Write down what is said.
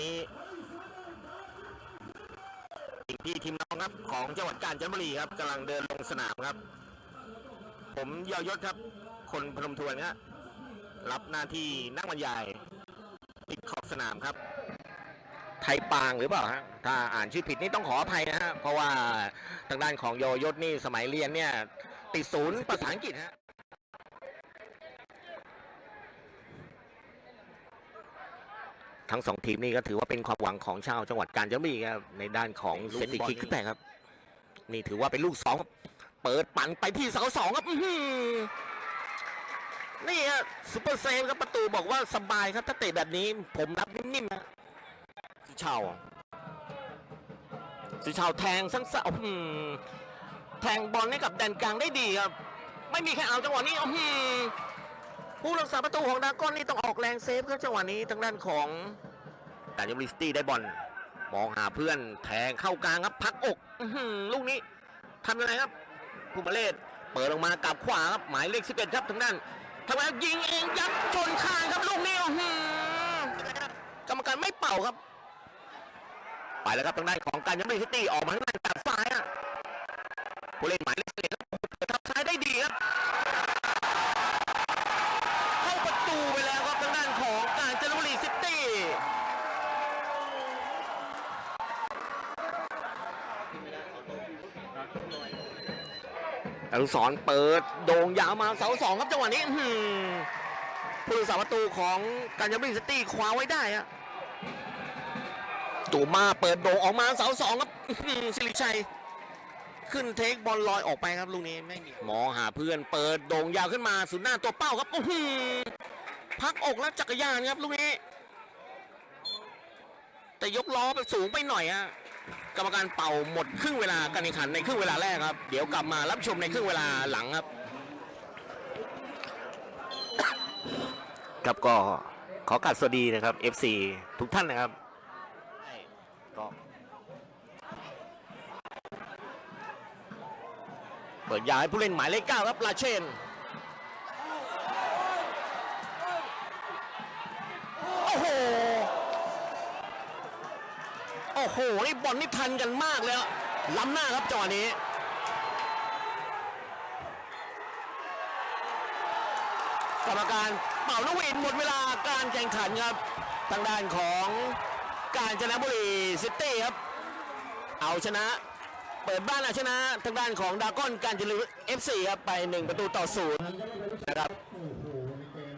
นี้สิ่งที่ทีมน้องครับของจังหวัดกาญจนบุรีครับกำลังเดินลงสนามครับ ผมยอยศครับ คนพนมทวนครับรับหน้าที่นักบรรยายติดขอบสนามครับ ไทยปางหรือเปล่าฮะถ้าอ่านชื่อผิดนี่ต้องขออภัยนะฮะเพราะว่าทางด้านของโยยศนี่สมัยเรียนเนี่ย ติดศูนย์ภาษาอังกฤษฮะ ทั้งสองทีมนี่ก็ถือว่าเป็นความหวังของชาวจังหวัดกาญจนบุรีครับในด้านของเซตฟรีคิกขึ้นไปครับ นี่ถือว่าเป็นลูกสองครับเปิดปั่นไปที่เสาสองครับอื้อหือนี่ฮะซุปเปอร์เซฟครับประตูบอกว่าสบายครับถ้าเตะแบบนี้ผมรับนิ่มๆนะสิเชาสิเชาแทงสั้นๆอื้อหือแทงบอลให้กับแดนกลางได้ดีครับ ไม่มีใครเอาจังหวะนี้อื้อหือ ผู้รักษาประตูของดากอนนี่ต้องออกแรงเซฟครับจังหวะนี้ทางด้านของกานบุรีซิตี้ได้บอลมองหาเพื่อนแทงเข้ากลางครับพักอกลูกนี้ทำยังไงครับผู้มาเลศเปิดลงมากลับขวาครับหมายเลข 11 ครับทางด้านทำไมยิงเองยัดชนคางครับลูกนี้กรรมการไม่เป่าครับ ไปแล้วครับทางด้านของกาญจนบุรีซิตี้ออกมาทางด้านจากซ้ายอะผู้เล่นหมายเลข11ครับเปิดทับซ้ายได้ดีครับ อนุสรณ์เปิดโด่งยาวมาเสาสองครับจังหวะนี้ผู้รักษาประตูของกาญจนบุรีซิตี้คว้าไว้ได้ฮะตูมาเปิดโด่งออกมาเสาสองครับสิริชัย ขึ้นเทคบอลลอยออกไปครับลูกนี้ไม่มีมองหาเพื่อนเปิดโด่งยาวขึ้นมาสุดหน้าตัวเป้าครับพักอกแล้วจักรยานครับลูกนี้ แต่ยกล้อไปสูงไปหน่อยฮะ กรรมการเป่าหมดครึ่งเวลาการแข่งขันในครึ่งเวลาแรกครับ เดี๋ยวกลับมารับชมในครึ่งเวลาหลังครับ ครับก็ขอกราบสวัสดีนะครับ FC ทุกท่านนะครับก็เปิดยาให้ผู้เล่นหมายเลขเก้าครับลาเชนโอ้โห อ้โหนี่บอลนี่ทันกันมากเลยล้ำหน้าครับจังหวะนี้กรรมการเป่าลูกหวีดหมดเวลาการแข่งขันครับทางด้านของกาญจนบุรีซิตี้ครับ เอาชนะ เปิดบ้านเอาชนะทางด้านของดากอนการจนบุรีเอฟซีครับไป 1 ประตูต่อศูนย์นะครับ